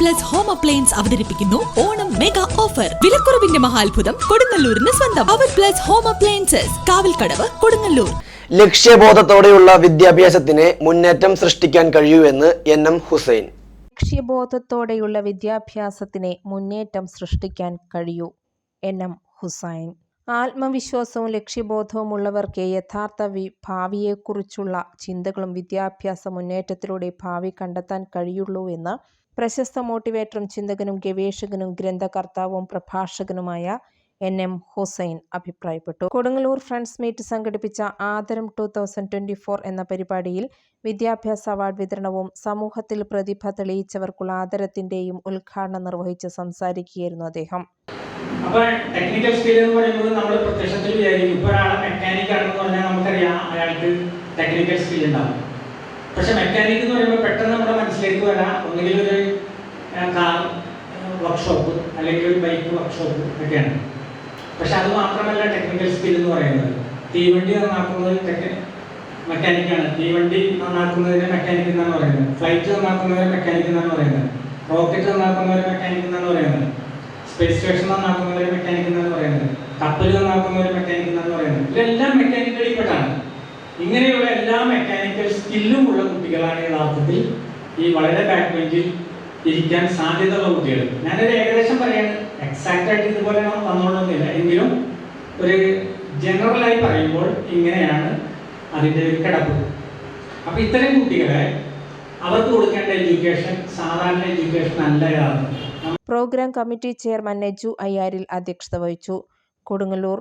Plus home appliance അവതരിപ്പിക്കുന്നു Onam mega offer വിലക്കുറവിന്റെ മഹാത്ഭുതം കൊടുങ്ങല്ലൂരിന് സ്വന്തം. അവർ plus home appliances Kavalkadavu Kodungallur. ലക്ഷ്യബോധത്തോടെയുള്ള വിദ്യാഭ്യാസത്തിന് മുന്നേറ്റം സൃഷ്ടിക്കാൻ കഴിയൂ എന്ന് എൻ എം ഹുസൈൻ. ലക്ഷ്യബോധത്തോടെയുള്ള വിദ്യാഭ്യാസത്തിന് മുന്നേറ്റം സൃഷ്ടിക്കാൻ കഴിയൂ എൻ എം ഹുസൈൻ. ആത്മവിശ്വാസവും ലക്ഷ്യബോധവും ഉള്ളവർക്ക് യഥാർത്ഥ വി ഭാവിയെക്കുറിച്ചുള്ള ചിന്തകളും വിദ്യാഭ്യാസ മുന്നേറ്റത്തിലൂടെ ഭാവി കണ്ടെത്താൻ കഴിയുള്ളൂ എന്ന് പ്രശസ്ത മോട്ടിവേറ്ററും ചിന്തകനും ഗവേഷകനും ഗ്രന്ഥകർത്താവും പ്രഭാഷകനുമായ എൻ എം ഹുസൈൻ അഭിപ്രായപ്പെട്ടു. കൊടുങ്ങല്ലൂർ ഫ്രണ്ട്സ് മീറ്റ് സംഘടിപ്പിച്ച ആദരം ടു തൗസൻഡ് ട്വന്റി ഫോർ എന്ന പരിപാടിയിൽ വിദ്യാഭ്യാസ അവാർഡ് വിതരണവും സമൂഹത്തിൽ പ്രതിഭ തെളിയിച്ചവർക്കുള്ള ആദരത്തിന്റെയും ഉദ്ഘാടനം നിർവഹിച്ച് സംസാരിക്കുകയായിരുന്നു അദ്ദേഹം. അപ്പൊ ടെക്നിക്കൽ സ്കിൽ എന്ന് പറയുമ്പോൾ നമ്മൾ പ്രത്യക്ഷത്തിൽ വിചാരിക്കും. ഇപ്പൊ ഒരാളെ മെക്കാനിക് ആണെന്ന് പറഞ്ഞാൽ നമുക്കറിയാം അയാൾക്ക് ടെക്നിക്കൽ സ്കിൽ ഉണ്ടാവും. പക്ഷെ മെക്കാനിക് എന്ന് പറയുമ്പോൾ പെട്ടെന്ന് നമ്മുടെ മനസ്സിലേക്ക് വരാം. ഒന്നുകിൽ ഒരു കാർ വർക്ക്ഷോപ്പ് അല്ലെങ്കിൽ ഒരു ബൈക്ക് വർക്ക്ഷോപ്പ് ഒക്കെയാണ്. പക്ഷെ അത് മാത്രമല്ല ടെക്നിക്കൽ സ്കിൽ എന്ന് പറയുന്നത്. തീവണ്ടി നന്നാക്കുന്നത് മെക്കാനിക്കാണ് തീവണ്ടി നന്നാക്കുന്നതിന് മെക്കാനിക് എന്നാണ് പറയുന്നത്. ഫ്ലൈറ്റ് നന്നാക്കുന്നവരെ മെക്കാനിക് എന്നാണ് പറയുന്നത്. റോക്കറ്റ് നന്നാക്കുന്നവരെ മെക്കാനിക് എന്നാണ് പറയുന്നത്. സ്പേസ് സ്റ്റേഷൻ നന്നാക്കുന്നവരെ മെക്കാനിക്കൽ എന്ന് പറയുന്നത്. കപ്പൽ നന്നാക്കുന്ന ഒരു മെക്കാനിക്കൽ എന്ന് പറയുന്നത്. ഇതെല്ലാം മെക്കാനിക്കലിൽ പെട്ടാണ് ഇങ്ങനെയുള്ള എല്ലാ മെക്കാനിക്കൽ സ്കില്ലും ഉള്ള കുട്ടികളാണ് യഥാർത്ഥത്തിൽ ഈ വളരെ ബാക്ക് ബെഞ്ചിൽ ഇരിക്കാൻ സാധ്യതയുള്ള കുട്ടികൾ. ഞാനൊരു ഏകദേശം പറയാണ്. എക്സാക്റ്റ് ആയിട്ട് ഇതുപോലെ വന്നോളൊന്നുമില്ല എങ്കിലും ഒരു ജനറലായി പറയുമ്പോൾ ഇങ്ങനെയാണ് അതിന്റെ ഒരു കിടപ്പ്. അപ്പം ഇത്തരം കുട്ടികളെ അവർക്ക് കൊടുക്കേണ്ട എഡ്യൂക്കേഷൻ സാധാരണ എഡ്യൂക്കേഷൻ അല്ല യഥാർത്ഥത്തിൽ. പ്രോഗ്രാം കമ്മിറ്റി ചെയർമാൻ നെജു അയ്യാരിൽ അധ്യക്ഷത വഹിച്ചു. കൊടുങ്ങല്ലൂർ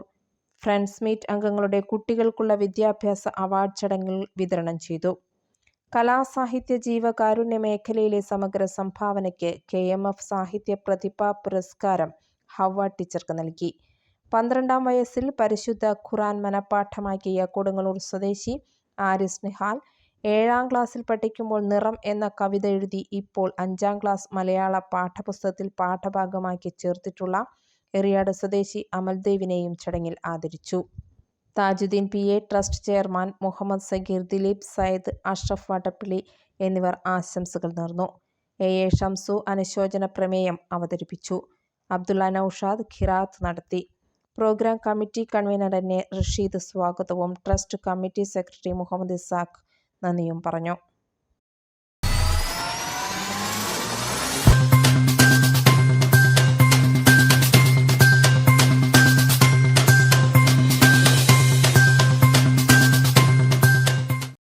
ഫ്രണ്ട്സ് മീറ്റ് അംഗങ്ങളുടെ കുട്ടികൾക്കുള്ള വിദ്യാഭ്യാസ അവാർഡ് ചടങ്ങിൽ വിതരണം ചെയ്തു. കലാസാഹിത്യ ജീവകാരുണ്യ മേഖലയിലെ സമഗ്ര സംഭാവനയ്ക്ക് കെ എം എഫ് സാഹിത്യ പ്രതിഭാ പുരസ്കാരം ഹവ ടീച്ചർക്ക് നൽകി. പന്ത്രണ്ടാം വയസ്സിൽ പരിശുദ്ധ ഖുറാൻ മനപാഠമാക്കിയ കൊടുങ്ങല്ലൂർ സ്വദേശി ആരിസ് നിഹാൽ ഏഴാം ക്ലാസ്സിൽ പഠിക്കുമ്പോൾ നിറം എന്ന കവിത എഴുതി ഇപ്പോൾ അഞ്ചാം ക്ലാസ് മലയാള പാഠപുസ്തകത്തിൽ പാഠഭാഗമാക്കി ചേർത്തിട്ടുള്ള എറിയാട് സ്വദേശി അമൽദേവിനെയും ചടങ്ങിൽ ആദരിച്ചു. Thajuddeen P. A. Trust chairman Muhammad Sagir Dileep Sayyid Ashraf Vattappilly എന്നിവർ ആശംസകൾ നേർന്നു. എ. എ. ഷംസു അനുശോചന പ്രമേയം അവതരിപ്പിച്ചു. അബ്ദുള്ള നൌഷാദ് ഖിറാത്ത് നടത്തി. പ്രോഗ്രാം കമ്മിറ്റി കൺവീനർ റഷീദ് സ്വാഗതവും trust committee secretary Muhammad Isaq നന്ദിയും പറഞ്ഞു.